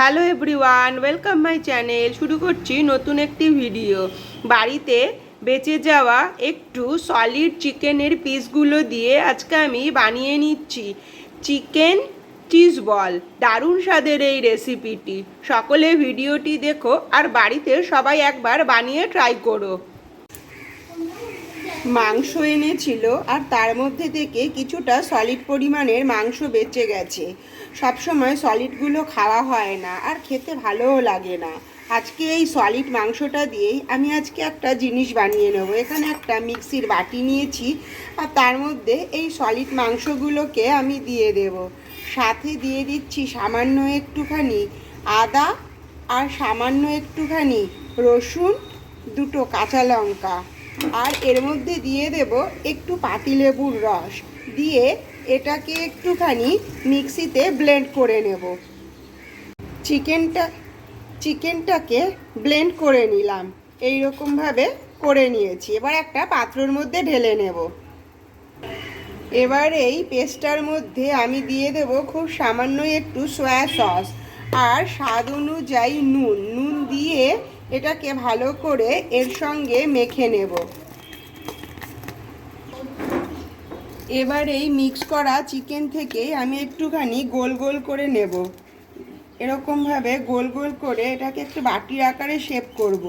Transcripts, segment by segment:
Hello everyone, welcome my channel. শুরু করছি নতুন একটি ভিডিও। বাড়িতে বেঁচে যাওয়া একটু সলিড চিকেনের পিসগুলো দিয়ে আজকে আমি বানিয়ে নিচ্ছি। চিকেন চিজ বল দারুণ স্বাদের এই রেসিপিটি সকলে ভিডিওটি দেখো আর বাড়িতে সবাই একবার বানিয়ে ট্রাই করো। মাংস এনেছিল আর তার মধ্যে থেকে কিছুটা সলিড পরিমাণের মাংস বেঁচে গেছে। সবসময় সলিডগুলো খাওয়া হয় না আর খেতে ভালোও লাগে না। আজকে এই সলিড মাংসটা দিয়েই আমি আজকে একটা জিনিস বানিয়ে নেব। এখানে একটা মিক্সির বাটি নিয়েছি আর তার মধ্যে এই সলিড মাংসগুলোকে আমি দিয়ে দেব। সাথে দিয়ে দিচ্ছি সামান্য একটুখানি আদা আর সামান্য একটুখানি রসুন, দুটো কাঁচা লঙ্কা। আর এর মধ্যে দিয়ে দেব একটু পাতিলেবুর রস। দিয়ে এটাকে একটুখানি মিক্সিতে ব্লেন্ড করে নেব। চিকেনটা, চিকেনটাকে ব্লেন্ড করে নিলাম। এই রকমভাবে করে নিয়েছি। এবার একটা পাত্রর মধ্যে ঢেলে নেব। এবার এই পেস্টটার মধ্যে আমি দিয়ে দেব খুব সামান্য একটু সয়া সস। আর স্বাদ অনুযায়ী নুন। নুন দিয়ে এটাকে ভালো করে এর সঙ্গে মেখে নেব। এবার এই মিক্স করা চিকেন থেকে আমি একটুখানি গোল গোল করে নেব। এরকমভাবে গোল গোল করে এটাকে একটু বাটির আকারে শেপ করব।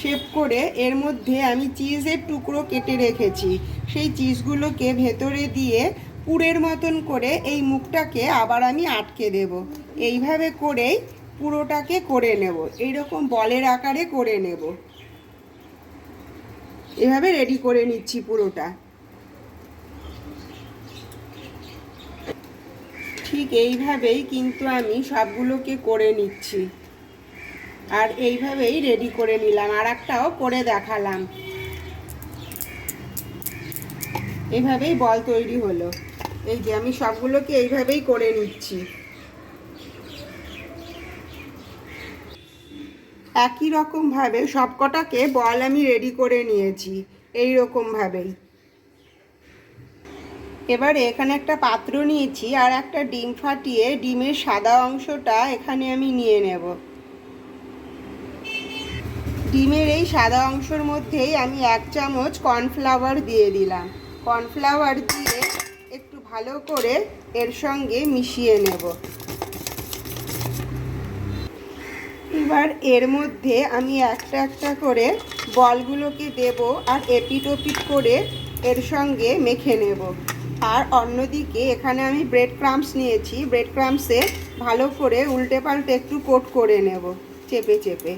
শেপ করে এর মধ্যে আমি চিজের টুকরো কেটে রেখেছি। সেই চিজগুলোকে ভেতরে দিয়ে পুরের মতন করে এই মুখটাকে আবার আমি আটকে দেব। এইভাবে করেই পুরোটাকে করে নেব। এইরকম বলের আকারে করে নেব। এভাবে রেডি করে নিচ্ছি পুরোটা। ঠিক এইভাবেই কিন্তু আমি সবগুলোকে করে নিচ্ছি। আর এইভাবেই রেডি করে নিলাম। আর একটাও করে দেখালাম। এইভাবেই বল তৈরি হলো। এই যে আমি সবগুলোকে এইভাবেই করে নিচ্ছি। একই রকমভাবে সবকটাকে বল আমি রেডি করে নিয়েছি, এই রকমভাবেই এবারে এখানে একটা পাত্র নিয়েছি আর একটা ডিম ফাটিয়ে ডিমের সাদা অংশটা এখানে আমি নিয়ে নেব। ডিমের এই সাদা অংশের মধ্যেই আমি এক চামচ কর্নফ্লাওয়ার দিয়ে দিলাম। কর্নফ্লাওয়ার দিয়ে একটু ভালো করে এর সঙ্গে মিশিয়ে নেব। এবার এর মধ্যে আমি একটা একটা করে বলগুলোকে দেব আর এপিট ওপিট করে এর সঙ্গে মেখে নেব। আর অন্যদিকে এখানে আমি ব্রেড ক্রামস নিয়েছি। ব্রেড ক্রামসে ভালো করে উল্টে পাল্টে একটু কোট করে নেব, চেপে চেপে।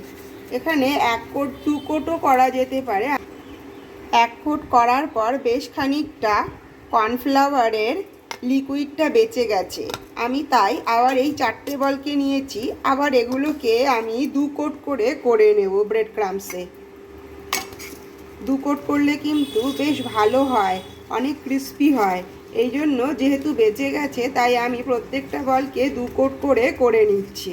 এখানে এক কোট, দু কোটও করা যেতে পারে। এক কোট করার পর বেশ খানিকটা কর্নফ্লাওয়ারের লিকুইডটা বেঁচে গেছে। আমি তাই আবার এই চারটে বলকে নিয়েছি, আবার এগুলোকে আমি দু কোট করে করে নেব ব্রেড ক্রামসে দু কোট করলে কিন্তু বেশ ভালো হয়, অনেক ক্রিস্পি হয়। এই জন্য যেহেতু বেঁচে গেছে, তাই আমি প্রত্যেকটা বলকে দু কোট করে করে নিচ্ছি।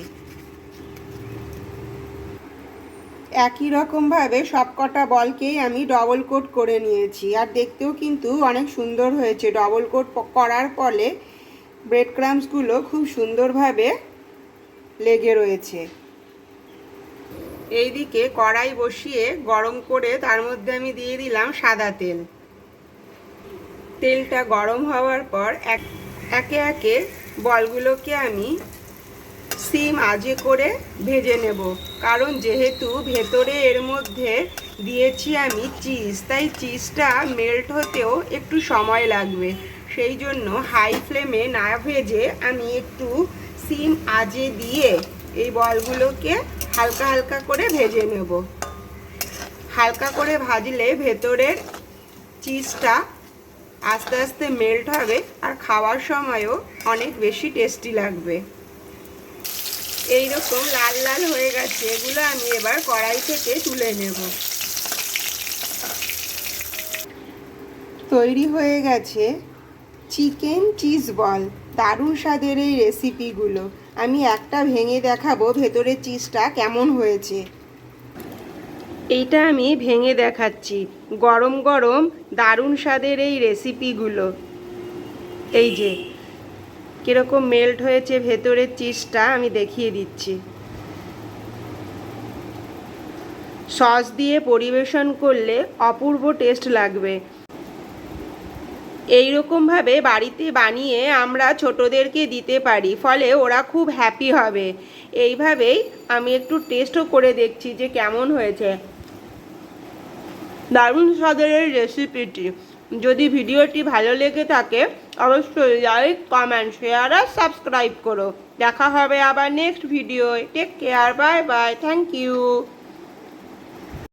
একই রকমভাবে সব কটা বলকেই আমি ডবল কোট করে নিয়েছি। আর দেখতেও কিন্তু অনেক সুন্দর হয়েছে। ডবল কোট করার ফলে ব্রেড ক্রামসগুলো খুব সুন্দরভাবে লেগে রয়েছে। এইদিকে কড়াই বসিয়ে গরম করে তার মধ্যে আমি দিয়ে দিলাম সাদা তেল। তেলটা গরম হওয়ার পর এক একে একে বলগুলোকে আমি সিম আজে করে ভেজে নেব। কারণ যেহেতু ভেতরে এর মধ্যে দিয়েছি আমি চিজ, তাই চিজটা মেল্ট হতেও একটু সময় লাগবে। সেই জন্য হাই ফ্লেমে না ভেজে আমি একটু সিম আজে দিয়ে এই বলগুলোকে হালকা হালকা করে ভেজে নেব। হালকা করে ভাজলে ভেতরের চিজটা আস্তে আস্তে মেল্ট হবে আর খাওয়ার সময়ও অনেক বেশি টেস্টি লাগবে। এই রকম লাল লাল হয়ে গেছে, এগুলো আমি এবার কড়াই থেকে তুলে নেব। তৈরি হয়ে গেছে চিকেন চিজ বল, দারুণ স্বাদের এই রেসিপিগুলো। আমি একটা ভেঙে দেখাবো ভেতরে চিজটা কেমন হয়েছে। এইটা আমি ভেঙে দেখাচ্ছি, গরম গরম দারুণ স্বাদের এই রেসিপিগুলো। এই যে কীরকম মেল্ট হয়েছে ভেতরের চিজটা আমি দেখিয়ে দিচ্ছি। সস দিয়ে পরিবেশন করলে অপূর্ব টেস্ট লাগবে। এই রকমভাবে বাড়িতে বানিয়ে আমরা ছোটদেরকে দিতে পারি, ফলে ওরা খুব হ্যাপি হবে। এইভাবেই আমি একটু টেস্টও করে দেখছি যে কেমন হয়েছে। দারুণ স্বাদের এই রেসিপিটি যদি ভিডিওটি ভালো লেগে থাকে, অবশ্যই লাইক কমেন্ট শেয়ার আর সাবস্ক্রাইব করো। দেখা হবে আবার next ভিডিওয় take care bye bye thank you